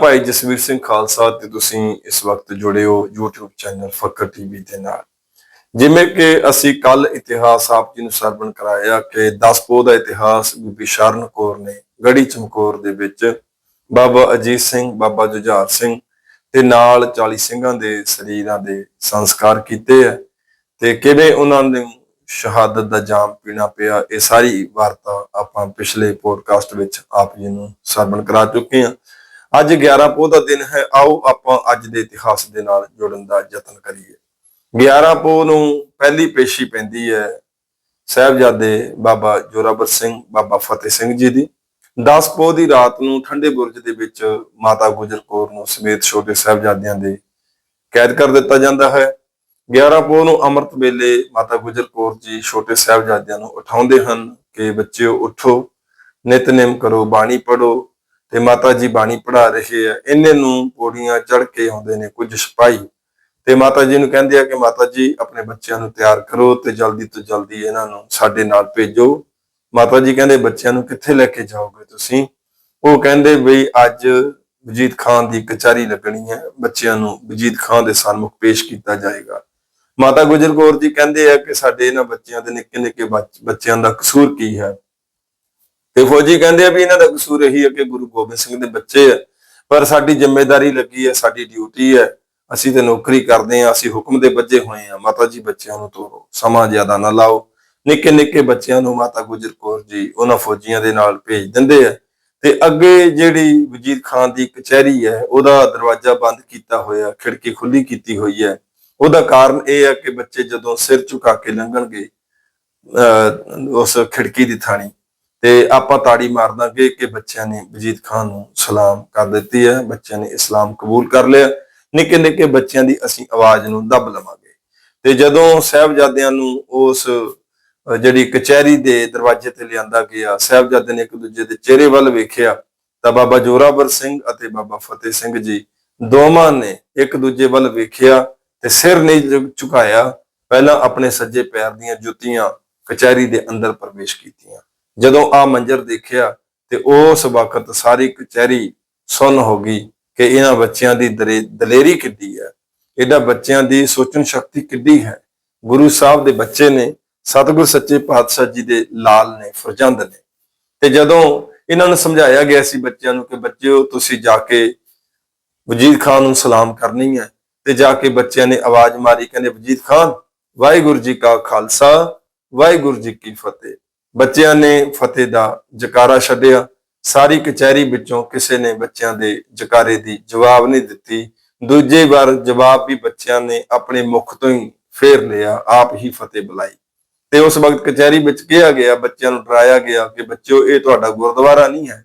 ਭਾਈ ਜਸਵੀਰ ਸਿੰਘ ਖਾਲਸਾ ਤੇ ਤੁਸੀਂ ਇਸ ਵਕਤ ਜੁੜੇ ਹੋ YouTube ਚੈਨਲ ਫਕਰ ਟੀਵੀ ਦੇ ਨਾਲ। ਜਿਵੇਂ ਕਿ ਅਸੀਂ ਕੱਲ ਇਤਿਹਾਸ ਆਪ ਜੀ ਨੂੰ ਸਰਵਣ ਕਰਾਇਆ ਕਿ 10 ਪੋਹ ਦਾ ਇਤਿਹਾਸ ਬੀਬੀ ਸ਼ਰਨ ਕੌਰ ਨੇ ਗੜੀ ਚਮਕੌਰ ਦੇ ਵਿੱਚ ਬਾਬਾ ਅਜੀਤ ਸਿੰਘ, ਬਾਬਾ ਜੁਝਾਰ ਸਿੰਘ ਤੇ ਨਾਲ 40 ਸਿੰਘਾਂ ਦੇ ਸਰੀਰਾਂ ਦੇ ਸੰਸਕਾਰ ਕੀਤੇ ਆ ਤੇ ਕਿਵੇਂ ਉਹਨਾਂ ਨੂੰ ਸ਼ਹਾਦਤ ਦਾ ਜਾਮ ਪੀਣਾ ਪਿਆ, ਇਹ ਸਾਰੀ ਵਾਰਤਾ ਆਪਾਂ ਪਿਛਲੇ ਪੋਡਕਾਸਟ ਵਿੱਚ ਆਪ ਜੀ ਨੂੰ ਸਰਵਣ ਕਰਾ ਚੁੱਕੇ ਹਾਂ। ਅੱਜ 11 ਪੋਹ ਦਾ ਦਿਨ ਹੈ, ਆਓ ਆਪਾਂ ਅੱਜ ਦੇ ਇਤਿਹਾਸ ਦੇ ਨਾਲ ਜੁੜਨ ਦਾ ਯਤਨ ਕਰੀਏ। 11 ਪੋਹ ਨੂੰ ਪਹਿਲੀ ਪੇਸ਼ੀ ਪੈਂਦੀ ਹੈ ਸਾਹਿਬਜ਼ਾਦੇ ਬਾਬਾ ਜੋਰਾਵਰ ਸਿੰਘ, ਬਾਬਾ ਫਤਿਹ ਸਿੰਘ ਜੀ ਦੀ। 10 ਪੋਹ ਦੀ ਰਾਤ ਨੂੰ ਠੰਡੇ ਬੁਰਜ ਦੇ ਵਿੱਚ ਮਾਤਾ ਗੁਜਰ ਕੌਰ ਨੂੰ ਸਮੇਤ ਛੋਟੇ ਸਾਹਿਬਜ਼ਾਦਿਆਂ ਦੇ ਕੈਦ ਕਰ ਦਿੱਤਾ ਜਾਂਦਾ ਹੈ। 11 ਪੋਹ ਨੂੰ ਅੰਮ੍ਰਿਤ ਵੇਲੇ ਮਾਤਾ ਗੁਜਰ ਕੌਰ ਜੀ ਛੋਟੇ ਸਾਹਿਬਜ਼ਾਦਿਆਂ ਨੂੰ ਉਠਾਉਂਦੇ ਹਨ ਕਿ ਬੱਚਿਓ ਉਠੋ, ਨਿਤਨੇਮ ਕਰੋ, ਬਾਣੀ ਪੜੋ ਤੇ ਮਾਤਾ ਜੀ ਬਾਣੀ ਪੜਾ ਰਹੇ ਆ ਇਹਨੇ ਨੂੰ ਪੌੜੀਆਂ ਚੜ ਕੇ ਆਉਂਦੇ ਨੇ ਕੁਝ ਸਿਪਾਹੀ। ਤੇ ਮਾਤਾ ਜੀ ਨੂੰ ਕਹਿੰਦੇ ਆ ਕਿ ਮਾਤਾ ਜੀ ਆਪਣੇ ਬੱਚਿਆਂ ਨੂੰ ਤਿਆਰ ਕਰੋ ਤੇ ਜਲਦੀ ਤੋਂ ਜਲਦੀ ਇਹਨਾਂ ਨੂੰ ਸਾਡੇ ਨਾਲ ਭੇਜੋ। ਮਾਤਾ ਜੀ ਕਹਿੰਦੇ ਬੱਚਿਆਂ ਨੂੰ ਕਿੱਥੇ ਲੈ ਕੇ ਜਾਓਗੇ ਤੁਸੀਂ? ਉਹ ਕਹਿੰਦੇ ਬਈ ਅੱਜ ਵਜੀਦ ਖਾਨ ਦੀ ਕਚਹਿਰੀ ਲੱਗਣੀ ਹੈ, ਬੱਚਿਆਂ ਨੂੰ ਵਜੀਦ ਖਾਨ ਦੇ ਸਾਹਮਣੇ ਪੇਸ਼ ਕੀਤਾ ਜਾਏਗਾ। ਮਾਤਾ ਗੁਜਰ ਕੌਰ ਜੀ ਕਹਿੰਦੇ ਆ ਕਿ ਸਾਡੇ ਇਹਨਾਂ ਬੱਚਿਆਂ ਦੇ ਨਿੱਕੇ ਨਿੱਕੇ ਬੱਚਿਆਂ ਦਾ ਕਸੂਰ ਕੀ ਹੈ? ਤੇ ਫੌਜੀ ਕਹਿੰਦੇ ਆ ਵੀ ਇਹਨਾਂ ਦਾ ਕਸੂਰ ਇਹੀ ਹੈ ਕਿ ਗੁਰੂ ਗੋਬਿੰਦ ਸਿੰਘ ਦੇ ਬੱਚੇ ਆ। ਪਰ ਸਾਡੀ ਜ਼ਿੰਮੇਵਾਰੀ ਲੱਗੀ ਹੈ ਸਾਡੀ ਡਿਊਟੀ ਹੈ ਅਸੀਂ ਤੇ ਨੌਕਰੀ ਕਰਦੇ ਆ, ਅਸੀਂ ਹੁਕਮ ਦੇ ਬੱਜੇ ਹੋਏ ਆ। ਮਾਤਾ ਜੀ ਬੱਚਿਆਂ ਨੂੰ ਤੋਰੋ, ਸਮਾਂ ਜ਼ਿਆਦਾ ਨਾ ਲਾਓ। ਨਿੱਕੇ ਨਿੱਕੇ ਬੱਚਿਆਂ ਨੂੰ ਮਾਤਾ ਗੁਜਰ ਕੌਰ ਜੀ ਉਹਨਾਂ ਫੌਜੀਆਂ ਦੇ ਨਾਲ ਭੇਜ ਦਿੰਦੇ ਆ। ਤੇ ਅੱਗੇ ਜਿਹੜੀ ਵਜ਼ੀਰ ਖਾਨ ਦੀ ਕਚਹਿਰੀ ਹੈ ਉਹਦਾ ਦਰਵਾਜ਼ਾ ਬੰਦ ਕੀਤਾ ਹੋਇਆ, ਖਿੜਕੀ ਖੁੱਲੀ ਕੀਤੀ ਹੋਈ ਹੈ ਉਹਦਾ ਕਾਰਨ ਇਹ ਹੈ ਕਿ ਬੱਚੇ ਜਦੋਂ ਸਿਰ ਝੁਕਾ ਕੇ ਲੰਘਣਗੇ, ਅਹ, ਉਸ ਖਿੜਕੀ ਦੀ ਥਾਣੀ ਤੇ ਆਪਾਂ ਤਾੜੀ ਮਾਰ ਦਾਂਗੇ ਕਿ ਬੱਚਿਆਂ ਨੇ ਵਜੀਦ ਖਾਨ ਨੂੰ ਸਲਾਮ ਕਰ ਦਿੱਤੀ ਹੈ, ਬੱਚਿਆਂ ਨੇ ਇਸਲਾਮ ਕਬੂਲ ਕਰ ਲਿਆ। ਨਿੱਕੇ ਨਿੱਕੇ ਬੱਚਿਆਂ ਦੀ ਅਸੀਂ ਆਵਾਜ਼ ਨੂੰ ਦੱਬ ਲਵਾਂਗੇ। ਤੇ ਜਦੋਂ ਸਾਹਿਬਜ਼ਾਦਿਆਂ ਨੂੰ ਉਸ ਜਿਹੜੀ ਕਚਹਿਰੀ ਦੇ ਦਰਵਾਜ਼ੇ ਤੇ ਲਿਆਂਦਾ ਗਿਆ, ਸਾਹਿਬਜ਼ਾਦੇ ਨੇ ਇੱਕ ਦੂਜੇ ਦੇ ਚਿਹਰੇ ਵੱਲ ਵੇਖਿਆ, ਤਾਂ ਬਾਬਾ ਜੋਰਾਵਰ ਸਿੰਘ ਅਤੇ ਬਾਬਾ ਫਤਿਹ ਸਿੰਘ ਜੀ ਦੋਵਾਂ ਨੇ ਇੱਕ ਦੂਜੇ ਵੱਲ ਵੇਖਿਆ ਤੇ ਸਿਰ ਨਹੀਂ ਝੁਕਾਇਆ। ਪਹਿਲਾਂ ਆਪਣੇ ਸੱਜੇ ਪੈਰ ਦੀਆਂ ਜੁੱਤੀਆਂ ਕਚਹਿਰੀ ਦੇ ਅੰਦਰ ਪ੍ਰਵੇਸ਼ ਕੀਤੀਆਂ। ਜਦੋਂ ਆ ਮੰਜ਼ਰ ਦੇਖਿਆ ਤੇ ਉਸ ਵਕਤ ਸਾਰੀ ਕਚਹਿਰੀ ਸੁਣ ਹੋ ਗਈ ਕਿ ਇਹਨਾਂ ਬੱਚਿਆਂ ਦੀ ਦਰੇ- ਦਲੇਰੀ ਕਿੱਡੀ ਹੈ। ਇਹਦਾ ਬੱਚਿਆਂ ਦੀ ਸੋਚਣ ਸ਼ਕਤੀ ਕਿੱਡੀ ਹੈ। ਗੁਰੂ ਸਾਹਿਬ ਦੇ ਬੱਚੇ ਨੇ, ਸਤਿਗੁਰ ਸੱਚੇ ਪਾਤਸ਼ਾਹ ਜੀ ਦੇ ਲਾਲ ਨੇ, ਫਰਜ਼ੰਦ ਨੇ। ਤੇ ਜਦੋਂ ਇਹਨਾਂ ਨੂੰ ਸਮਝਾਇਆ ਗਿਆ ਸੀ ਬੱਚਿਆਂ ਨੂੰ ਕਿ ਬੱਚਿਓ, ਤੁਸੀਂ ਜਾ ਕੇ ਵਜੀਦ ਖਾਨ ਨੂੰ ਸਲਾਮ ਕਰਨੀ ਹੈ ਤੇ ਜਾ ਕੇ ਬੱਚਿਆਂ ਨੇ ਆਵਾਜ਼ ਮਾਰੀ, ਕਹਿੰਦੇ, ਵਜੀਦ ਖਾਨ, ਵਾਹਿਗੁਰੂ ਜੀ ਕਾ ਖਾਲਸਾ, ਵਾਹਿਗੁਰੂ ਜੀ ਕੀ ਫਤਿਹ। ਬੱਚਿਆਂ ਨੇ ਫਤਿਹ ਦਾ ਜਕਾਰਾ ਛੱਡਿਆ। ਸਾਰੀ ਕਚਹਿਰੀ ਵਿੱਚੋਂ ਕਿਸੇ ਨੇ ਬੱਚਿਆਂ ਦੇ ਜਕਾਰੇ ਦੀ ਜਵਾਬ ਨਹੀਂ ਦਿੱਤੀ। ਦੂਜੇ ਵਾਰ ਜਵਾਬ ਵੀ ਬੱਚਿਆਂ ਨੇ ਆਪਣੇ ਮੁਖ ਤੋਂ ਹੀ ਫੇਰ ਲਿਆ, ਆਪ ਹੀ ਫਤਿਹ ਬੁਲਾਈ। ਤੇ ਉਸ ਵਕਤ ਕਚਹਿਰੀ ਵਿੱਚ ਕਿਹਾ ਗਿਆ, ਬੱਚਿਆਂ ਨੂੰ ਡਰਾਇਆ ਗਿਆ ਕਿ ਬੱਚਿਓ, ਇਹ ਤੁਹਾਡਾ ਗੁਰਦੁਆਰਾ ਨਹੀਂ ਹੈ।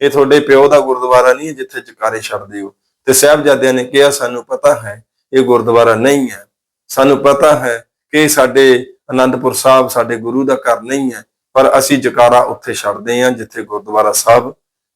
ਇਹ ਤੁਹਾਡੇ ਪਿਓ ਦਾ ਗੁਰਦੁਆਰਾ ਨਹੀਂ ਹੈ ਜਿੱਥੇ ਜਕਾਰੇ ਛੱਡਦੇ ਹੋ। ਤੇ ਸਾਹਿਬਜ਼ਾਦਿਆਂ ਨੇ ਕਿਹਾ, ਸਾਨੂੰ ਪਤਾ ਹੈ, ਇਹ ਗੁਰਦੁਆਰਾ ਨਹੀਂ ਹੈ। ਸਾਨੂੰ ਪਤਾ ਹੈ ਕਿ ਸਾਡੇ ਅਨੰਦਪੁਰ ਸਾਹਿਬ ਸਾਡੇ ਗੁਰੂ ਦਾ ਘਰ ਨਹੀਂ ਹੈ। ਪਰ ਅਸੀਂ ਜਕਾਰਾ ਉੱਥੇ ਛੱਡਦੇ ਹਾਂ ਜਿੱਥੇ ਗੁਰਦੁਆਰਾ ਸਾਹਿਬ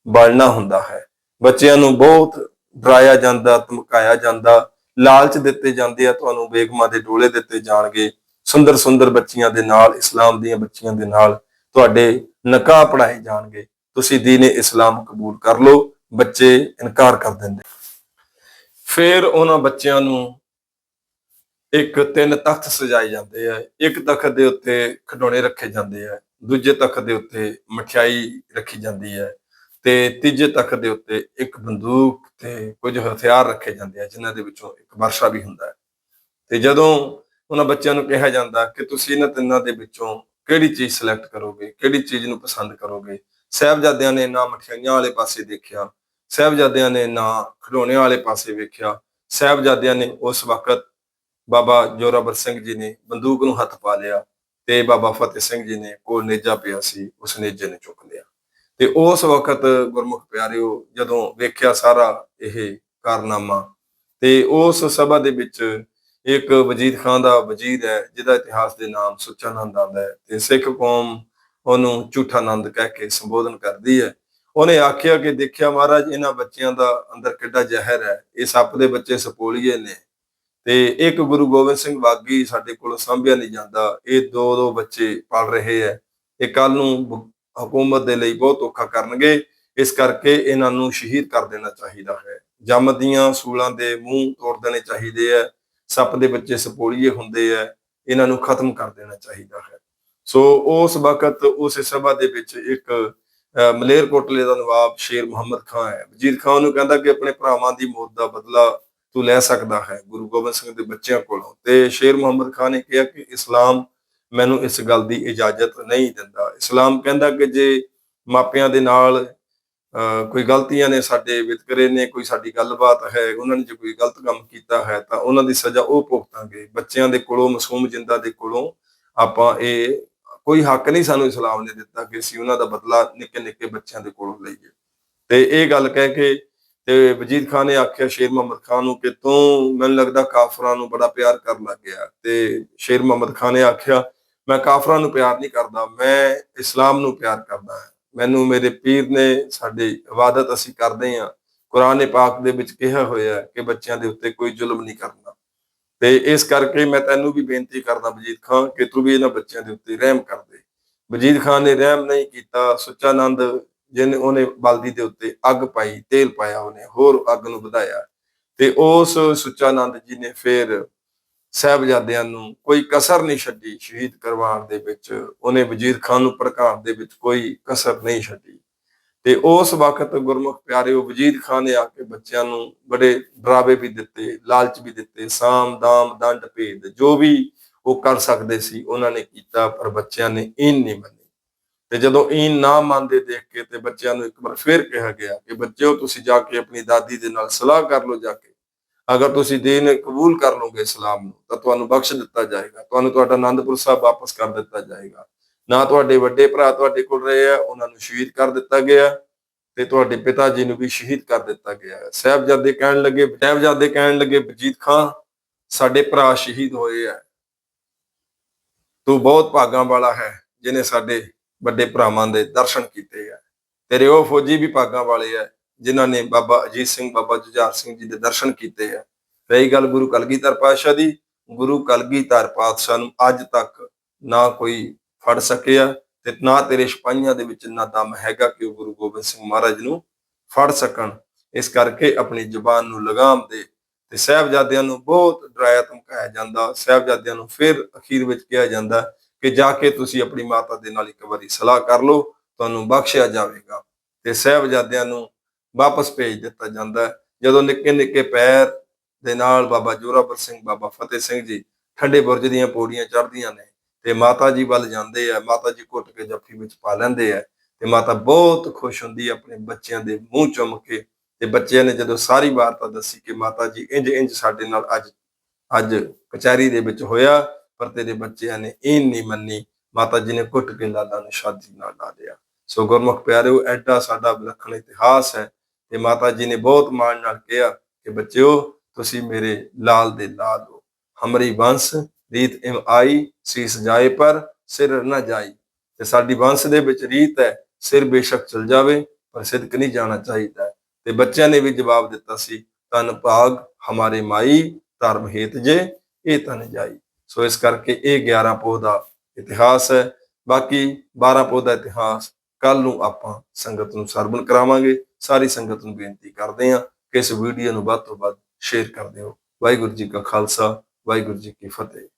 ਬਣਨਾ ਹੁੰਦਾ ਹੈ। ਬੱਚਿਆਂ ਨੂੰ ਬਹੁਤ ਡਰਾਇਆ ਜਾਂਦਾ, ਧਮਕਾਇਆ ਜਾਂਦਾ, ਲਾਲਚ ਦਿੱਤੇ ਜਾਂਦੇ ਆ, ਤੁਹਾਨੂੰ ਬੇਗਮਾਂ ਦੇ ਡੋਲੇ ਦਿੱਤੇ ਜਾਣਗੇ। ਸੁੰਦਰ ਸੁੰਦਰ ਬੱਚੀਆਂ ਦੇ ਨਾਲ, ਇਸਲਾਮ ਦੀਆਂ ਬੱਚੀਆਂ ਦੇ ਨਾਲ ਤੁਹਾਡੇ ਨਕਾਹ ਪੜਾਏ ਜਾਣਗੇ। ਤੁਸੀਂ ਦੀਨ ਇਸਲਾਮ ਕਬੂਲ ਕਰ ਲਓ, ਬੱਚੇ ਇਨਕਾਰ ਕਰ ਦਿੰਦੇ। ਫਿਰ ਉਹਨਾਂ ਬੱਚਿਆਂ ਨੂੰ ਇੱਕ ਤਿੰਨ ਤਖਤ ਸਜਾਏ ਜਾਂਦੇ ਆ, ਇੱਕ ਤਖਤ ਦੇ ਉੱਤੇ ਖਿਡੌਣੇ ਰੱਖੇ ਜਾਂਦੇ ਆ। ਦੂਜੇ ਤਖਤ ਦੇ ਉੱਤੇ ਮਠਿਆਈ ਰੱਖੀ ਜਾਂਦੀ ਹੈ ਤੇ ਤੀਜੇ ਤਖਤ ਦੇ ਉੱਤੇ ਇੱਕ ਬੰਦੂਕ ਤੇ ਕੁਝ ਹਥਿਆਰ ਰੱਖੇ ਜਾਂਦੇ ਆ, ਜਿਨ੍ਹਾਂ ਦੇ ਵਿੱਚੋਂ ਇੱਕ ਵਰਸ਼ਾ ਵੀ ਹੁੰਦਾ ਹੈ। ਤੇ ਜਦੋਂ ਉਹਨਾਂ ਬੱਚਿਆਂ ਨੂੰ ਕਿਹਾ ਜਾਂਦਾ ਕਿ ਤੁਸੀਂ ਇਹਨਾਂ ਤਿੰਨਾਂ ਦੇ ਵਿੱਚੋਂ ਕਿਹੜੀ ਚੀਜ਼ ਸਿਲੈਕਟ ਕਰੋਗੇ, ਕਿਹੜੀ ਚੀਜ਼ ਨੂੰ ਪਸੰਦ ਕਰੋਗੇ, ਸਾਹਿਬਜ਼ਾਦਿਆਂ ਨੇ ਨਾ ਮਠਿਆਈਆਂ ਵਾਲੇ ਪਾਸੇ ਦੇਖਿਆ, ਸਾਹਿਬਜ਼ਾਦਿਆਂ ਨੇ ਨਾ ਖਿਡੌਣਿਆਂ ਵਾਲੇ ਪਾਸੇ ਵੇਖਿਆ, ਸਾਹਿਬਜ਼ਾਦਿਆਂ ਨੇ ਉਸ ਵਕਤ ਬਾਬਾ ਜੋਰਾਵਰ ਸਿੰਘ ਜੀ ਨੇ ਬੰਦੂਕ ਨੂੰ ਹੱਥ ਪਾ ਲਿਆ ਤੇ ਬਾਬਾ ਫਤਿਹ ਸਿੰਘ ਜੀ ਨੇ ਕੋਲ ਨੇਜਾ ਪਿਆ ਸੀ, ਉਸ ਨੇਜੇ ਨੇ ਚੁੱਕ ਲਿਆ। ਤੇ ਉਸ ਵਕਤ ਗੁਰਮੁਖ ਪਿਆਰਿਓ, ਜਦੋਂ ਵੇਖਿਆ ਸਾਰਾ ਇਹ ਕਾਰਨਾਮਾ, ਤੇ ਉਸ ਸਭਾ ਦੇ ਵਿੱਚ ਇੱਕ ਵਜੀਦ ਖਾਨ ਦਾ ਵਜ਼ੀਰ ਹੈ, ਜਿਹਦਾ ਇਤਿਹਾਸ ਦੇ ਨਾਮ ਸੁੱਚਾ ਨੰਦ ਆਉਂਦਾ ਹੈ। ਤੇ ਸਿੱਖ ਕੌਮ ਉਹਨੂੰ ਝੂਠਾ ਨੰਦ ਕਹਿ ਕੇ ਸੰਬੋਧਨ ਕਰਦੀ ਹੈ। ਉਹਨੇ ਆਖਿਆ ਕਿ ਦੇਖਿਆ ਮਹਾਰਾਜ, ਇਹਨਾਂ ਬੱਚਿਆਂ ਦਾ ਅੰਦਰ ਕਿੱਡਾ ਜ਼ਹਿਰ ਹੈ, ਇਹ ਸੱਪ ਦੇ ਬੱਚੇ ਸਪੋਲੀਏ ਨੇ। ਤੇ ਇੱਕ ਗੁਰੂ ਗੋਬਿੰਦ ਸਿੰਘ ਬਾਗੀ ਸਾਡੇ ਕੋਲ ਸੰਭਿਆ ਨਹੀਂ ਜਾਂਦਾ। ਇਹ ਦੋ ਦੋ ਬੱਚੇ ਪਲ ਰਹੇ ਐ ਇਹ ਕੱਲ ਨੂੰ ਹਕੂਮਤ ਦੇ ਲਈ ਬਹੁਤ ਔਖਾ ਕਰਨਗੇ। ਇਸ ਕਰਕੇ ਇਹਨਾਂ ਨੂੰ ਸ਼ਹੀਦ ਕਰ ਦੇਣਾ ਚਾਹੀਦਾ ਹੈ। ਜੰਮਦੀਆਂ ਸੂਲਾਂ ਦੇ ਮੂੰਹ ਤੋੜ ਦੇਣੇ ਚਾਹੀਦੇ ਆ ਸੱਪ ਦੇ ਬੱਚੇ ਸਪੋਲੀਏ ਹੁੰਦੇ ਆ ਇਹਨਾਂ ਨੂੰ ਖਤਮ ਕਰ ਦੇਣਾ ਚਾਹੀਦਾ ਹੈ। ਸੋ ਉਸ ਵਕਤ ਉਸ ਸਭਾ ਦੇ ਵਿੱਚ ਇੱਕ ਅਹ, ਮਲੇਰਕੋਟਲੇ ਦਾ ਨਵਾਬ ਸ਼ੇਰ ਮੁਹੰਮਦ ਖਾਨ ਹੈ। ਵਜ਼ੀਰ ਖਾਨ ਨੂੰ ਕਹਿੰਦਾ ਕਿ ਆਪਣੇ ਭਰਾਵਾਂ ਦੀ ਮੌਤ ਦਾ ਬਦਲਾ ਤੂੰ ਲੈ ਸਕਦਾ ਹੈ ਗੁਰੂ ਗੋਬਿੰਦ ਸਿੰਘ ਦੇ ਬੱਚਿਆਂ ਕੋਲੋਂ। ਤੇ ਸ਼ੇਰ ਮੁਹੰਮਦ ਖਾਨ ਨੇ ਕਿਹਾ ਕਿ ਇਸਲਾਮ ਮੈਨੂੰ ਇਸ ਗੱਲ ਦੀ ਇਜਾਜ਼ਤ ਨਹੀਂ ਦਿੰਦਾ। ਇਸਲਾਮ ਕਹਿੰਦਾ ਕਿ ਜੇ ਮਾਪਿਆਂ ਦੇ ਨਾਲ ਕੋਈ ਗਲਤੀਆਂ ਨੇ ਸਾਡੇ ਵਿਤਕਰੇ ਨੇ, ਕੋਈ ਸਾਡੀ ਗੱਲਬਾਤ ਹੈ, ਉਹਨਾਂ ਨੇ ਜੇ ਕੋਈ ਗਲਤ ਕੰਮ ਕੀਤਾ ਹੈ, ਤਾਂ ਉਹਨਾਂ ਦੀ ਸਜ਼ਾ ਉਹ ਭੁਗਤਾਂਗੇ। ਬੱਚਿਆਂ ਦੇ ਕੋਲੋਂ, ਮਾਸੂਮ ਜਿੰਦਾ ਦੇ ਕੋਲੋਂ ਆਪਾਂ ਇਹ ਕੋਈ ਹੱਕ ਨਹੀਂ ਸਾਨੂੰ ਇਸਲਾਮ ਨੇ ਦਿੱਤਾ ਕਿ ਅਸੀਂ ਉਹਨਾਂ ਦਾ ਬਦਲਾ ਨਿੱਕੇ ਨਿੱਕੇ ਬੱਚਿਆਂ ਦੇ ਕੋਲੋਂ ਲਈਏ। ਤੇ ਇਹ ਗੱਲ ਕਹਿ ਕੇ ਤੇ ਵਜੀਦ ਖਾਨ ਨੇ ਆਖਿਆ, ਸ਼ੇਰ ਮੁਹੰਮਦ ਖਾਨ ਨੂੰ ਕਿ ਤੂੰ ਮੈਨੂੰ ਲੱਗਦਾ ਕਾਫਰਾਂ ਨੂੰ ਬੜਾ ਪਿਆਰ ਕਰਨ ਲੱਗ ਗਿਆ। ਤੇ ਸ਼ੇਰ ਮੁਹੰਮਦ ਖਾਨ ਨੇ ਆਖਿਆ, ਮੈਂ ਕਾਫਰਾਂ ਨੂੰ ਪਿਆਰ ਨਹੀਂ ਕਰਦਾ, ਮੈਂ ਇਸਲਾਮ ਨੂੰ ਪਿਆਰ ਕਰਦਾ ਹਾਂ। ਮੈਨੂੰ ਮੇਰੇ ਪੀਰ ਨੇ ਸਾਡੀ ਇਬਾਦਤ ਅਸੀਂ ਕਰਦੇ ਹਾਂ। ਕੁਰਾਨ ਪਾਕ ਦੇ ਵਿੱਚ ਕਿਹਾ ਹੋਇਆ ਕਿ ਬੱਚਿਆਂ ਦੇ ਉੱਤੇ ਕੋਈ ਜ਼ੁਲਮ ਨਹੀਂ ਕਰਨਾ। ਤੇ ਇਸ ਕਰਕੇ ਮੈਂ ਤੈਨੂੰ ਵੀ ਬੇਨਤੀ ਕਰਦਾ ਵਜੀਦ ਖਾਨ ਕਿ ਤੂੰ ਵੀ ਇਹਨਾਂ ਬੱਚਿਆਂ ਦੇ ਉੱਤੇ ਰਹਿਮ ਕਰ ਦੇ। ਵਜੀਦ ਖਾਨ ਨੇ ਰਹਿਮ ਨਹੀਂ ਕੀਤਾ ਸੁੱਚਾਨੰਦ ਜਿਹਨੇ ਉਹਨੇ ਬਲਦੀ ਦੇ ਉੱਤੇ ਅੱਗ ਪਾਈ, ਤੇਲ ਪਾਇਆ ਉਹਨੇ, ਹੋਰ ਅੱਗ ਨੂੰ ਵਧਾਇਆ। ਤੇ ਉਸ ਸੁੱਚਾਨੰਦ ਜੀ ਨੇ ਫਿਰ ਸਾਹਿਬਜ਼ਾਦਿਆਂ ਨੂੰ ਕੋਈ ਕਸਰ ਨਹੀਂ ਛੱਡੀ, ਸ਼ਹੀਦ ਕਰਵਾਉਣ ਦੇ ਵਿੱਚ। ਉਹਨੇ ਵਜ਼ੀਰ ਖਾਨ ਨੂੰ ਭੜਕਾਉਣ ਦੇ ਵਿੱਚ ਕੋਈ ਕਸਰ ਨਹੀਂ ਛੱਡੀ। ਤੇ ਉਸ ਵਕਤ ਗੁਰਮੁਖ ਪਿਆਰਿਓ ਵਜ਼ੀਰ ਖਾਨ ਨੇ ਆ ਕੇ ਬੱਚਿਆਂ ਨੂੰ ਬੜੇ ਡਰਾਵੇ ਵੀ ਦਿੱਤੇ, ਲਾਲਚ ਵੀ ਦਿੱਤੇ, ਸਾਮ, ਦਾਮ, ਦੰਡ, ਭੇਦ, ਜੋ ਵੀ ਉਹ ਕਰ ਸਕਦੇ ਸੀ, ਉਹਨਾਂ ਨੇ ਕੀਤਾ, ਪਰ ਬੱਚਿਆਂ ਨੇ ਇਨ ਨਹੀਂ ਮੰਨਿਆ ਤੇ ਜਦੋਂ ਇਨ ਨਾ ਮੰਨਦੇ ਦੇਖ ਕੇ ਤੇ ਬੱਚਿਆਂ ਨੂੰ ਇੱਕ ਵਾਰ ਫੇਰ ਕਿਹਾ ਗਿਆ ਕਿ ਬੱਚਿਓ, ਤੁਸੀਂ ਜਾ ਕੇ ਆਪਣੀ ਦਾਦੀ ਦੇ ਨਾਲ ਸਲਾਹ ਕਰ ਲਓ ਜਾ ਕੇ। ਅਗਰ ਤੁਸੀਂ ਦੀਨ ਕਬੂਲ ਕਰ ਲਓਗੇ ਇਸਲਾਮ ਨੂੰ, ਤਾਂ ਤੁਹਾਨੂੰ ਬਖਸ਼ ਦਿੱਤਾ ਜਾਏਗਾ। ਤੁਹਾਨੂੰ ਤੁਹਾਡਾ ਆਨੰਦਪੁਰ ਸਾਹਿਬ ਵਾਪਸ ਕਰ ਦਿੱਤਾ ਜਾਏਗਾ। ਨਾ ਤੁਹਾਡੇ ਵੱਡੇ ਭਰਾ ਤੁਹਾਡੇ ਕੋਲ ਰਹੇ ਆ, ਉਹਨਾਂ ਨੂੰ ਸ਼ਹੀਦ ਕਰ ਦਿੱਤਾ ਗਿਆ ਤੇ ਤੁਹਾਡੇ ਪਿਤਾ ਜੀ ਨੂੰ ਵੀ ਸ਼ਹੀਦ ਕਰ ਦਿੱਤਾ ਗਿਆ। ਸਾਹਿਬਜ਼ਾਦੇ ਕਹਿਣ ਲੱਗੇ, ਸਾਹਿਬਜ਼ਾਦੇ ਕਹਿਣ ਲੱਗੇ ਬਜੀਤ ਖਾਨ ਸਾਡੇ ਭਰਾ ਸ਼ਹੀਦ ਹੋਏ ਆ। ਤੂੰ ਬਹੁਤ ਭਾਗਾਂ ਵਾਲਾ ਹੈ ਜਿਨੇ ਸਾਡੇ ਵੱਡੇ ਭਰਾਵਾਂ ਦੇ ਦਰਸ਼ਨ ਕੀਤੇ ਆ। ਤੇਰੇ ਉਹ ਫੌਜੀ ਵਿਭਾਗਾਂ ਵਾਲੇ ਆ, ਜਿਨ੍ਹਾਂ ਨੇ ਬਾਬਾ ਅਜੀਤ ਸਿੰਘ, ਬਾਬਾ ਜੁਝਾਰ ਸਿੰਘ ਜੀ ਦੇ ਦਰਸ਼ਨ ਕੀਤੇ ਆ। ਰਹੀ ਗੱਲ ਗੁਰੂ ਕਲਗੀਧਰ ਪਾਤਸ਼ਾਹ ਦੀ, ਗੁਰੂ ਕਲਗੀਧਰ ਪਾਤਸ਼ਾਹ ਨੂੰ ਅੱਜ ਤੱਕ ਨਾ ਕੋਈ ਫੜ ਸਕਿਆ ਤੇ ਨਾ ਤੇਰੇ ਸਿਪਾਹੀਆਂ ਦੇ ਵਿੱਚ ਨਾ ਦਮ ਹੈਗਾ ਕਿ ਉਹ ਗੁਰੂ ਗੋਬਿੰਦ ਸਿੰਘ ਮਹਾਰਾਜ ਨੂੰ ਫੜ ਸਕਣ। ਇਸ ਕਰਕੇ ਆਪਣੀ ਜ਼ੁਬਾਨ ਨੂੰ ਲਗਾਮ ਦੇ ਤੇ ਸਾਹਿਬਜ਼ਾਦਿਆਂ ਨੂੰ ਬਹੁਤ ਡਰਾਇਆ ਧਮਕਾਇਆ ਜਾਂਦਾ, ਸਾਹਿਬਜ਼ਾਦਿਆਂ ਨੂੰ ਫਿਰ ਅਖੀਰ ਵਿੱਚ ਕਿਹਾ ਜਾਂਦਾ ਕਿ ਜਾ ਕੇ ਤੁਸੀਂ ਆਪਣੀ ਮਾਤਾ ਦੇ ਨਾਲ ਇੱਕ ਵਾਰੀ ਸਲਾਹ ਕਰ ਲਓ, ਤੁਹਾਨੂੰ ਬਖਸ਼ਿਆ ਜਾਵੇਗਾ ਤੇ ਸਾਹਿਬਜ਼ਾਦਿਆਂ ਨੂੰ ਵਾਪਸ ਭੇਜ ਦਿੱਤਾ ਜਾਂਦਾ ਹੈ। ਜਦੋਂ ਨਿੱਕੇ ਨਿੱਕੇ ਪੈਰ ਦੇ ਨਾਲ ਬਾਬਾ ਜੋਰਾਵਰ ਸਿੰਘ, ਬਾਬਾ ਫਤਿਹ ਸਿੰਘ ਜੀ ਠੰਡੇ ਬੁਰਜ ਦੀਆਂ ਪੌੜੀਆਂ ਚੜ੍ਹਦੀਆਂ ਨੇ ਤੇ ਮਾਤਾ ਜੀ ਵੱਲ ਜਾਂਦੇ ਆ, ਮਾਤਾ ਜੀ ਘੁੱਟ ਕੇ ਜੱਫੀ ਵਿੱਚ ਪਾ ਲੈਂਦੇ ਆ ਤੇ ਮਾਤਾ ਬਹੁਤ ਖੁਸ਼ ਹੁੰਦੀ ਆ ਆਪਣੇ ਬੱਚਿਆਂ ਦੇ ਮੂੰਹ ਚੁੰਮ ਕੇ ਤੇ ਬੱਚਿਆਂ ਨੇ ਜਦੋਂ ਸਾਰੀ ਵਾਰਤਾ ਦੱਸੀ ਕਿ ਮਾਤਾ ਜੀ ਇੰਜ ਇੰਜ ਸਾਡੇ ਨਾਲ ਅੱਜ ਅੱਜ ਕਚਹਿਰੀ ਦੇ ਵਿੱਚ ਹੋਇਆ ਪਰ ਤੇਰੇ ਬੱਚਿਆਂ ਨੇ ਇਹ ਨਹੀਂ ਮੰਨੀ, ਮਾਤਾ ਜੀ ਨੇ ਕੁੱਟ ਕੇ ਲਾਲਾ ਨੂੰ ਸ਼ਾਦੀ ਨਾਲ ਲਾ ਲਿਆ। ਸੋ ਗੁਰਮੁਖ ਪਿਆਰਿਓ ਐਡਾ ਸਾਡਾ ਵਿਲੱਖਣ ਇਤਿਹਾਸ ਹੈ ਤੇ ਮਾਤਾ ਜੀ ਨੇ ਬਹੁਤ ਮਾਣ ਨਾਲ ਕਿਹਾ ਕਿ ਬੱਚਿਓ, ਤੁਸੀਂ ਮੇਰੇ ਲਾਲ ਦੇ ਲਾਲ ਹੋ। ਹਮਰੀ ਵੰਸ਼, ਰੀਤ ਇਮ ਆਈ, ਸੀਸ ਜਾਏ ਪਰ ਸਿਰ ਨਾ ਜਾਈ। ਤੇ ਸਾਡੀ ਵੰਸ਼ ਦੇ ਵਿੱਚ ਰੀਤ ਹੈ, ਸਿਰ ਬੇਸ਼ੱਕ ਚਲ ਜਾਵੇ, ਪਰ ਸਿਦਕ ਨਹੀਂ ਜਾਣਾ ਚਾਹੀਦਾ। ਤੇ ਬੱਚਿਆਂ ਨੇ ਵੀ ਜਵਾਬ ਦਿੱਤਾ ਸੀ ਤਨ ਭਾਗ ਹਮਾਰੇ ਮਾਈ, ਧਰਮ ਹੇਤ ਜੇ, ਇਹ ਤਨ ਜਾਈ। ਸੋ ਇਸ ਕਰਕੇ ਇਹ 11 ਪੋਹ ਦਾ ਇਤਿਹਾਸ ਹੈ। ਬਾਕੀ 12 ਪੋਹ ਦਾ ਇਤਿਹਾਸ ਕੱਲ ਨੂੰ ਆਪਾਂ ਸੰਗਤ ਨੂੰ ਸਰਵਣ ਕਰਾਵਾਂਗੇ। ਸਾਰੀ ਸੰਗਤ ਨੂੰ ਬੇਨਤੀ ਕਰਦੇ ਹਾਂ ਕਿ ਇਸ ਵੀਡੀਓ ਨੂੰ ਵੱਧ ਤੋਂ ਵੱਧ ਸ਼ੇਅਰ ਕਰ ਦਿਓ। ਵਾਹਿਗੁਰੂ ਜੀ ਕਾ ਖਾਲਸਾ, ਵਾਹਿਗੁਰੂ ਜੀ ਕੀ ਫਤਿਹ।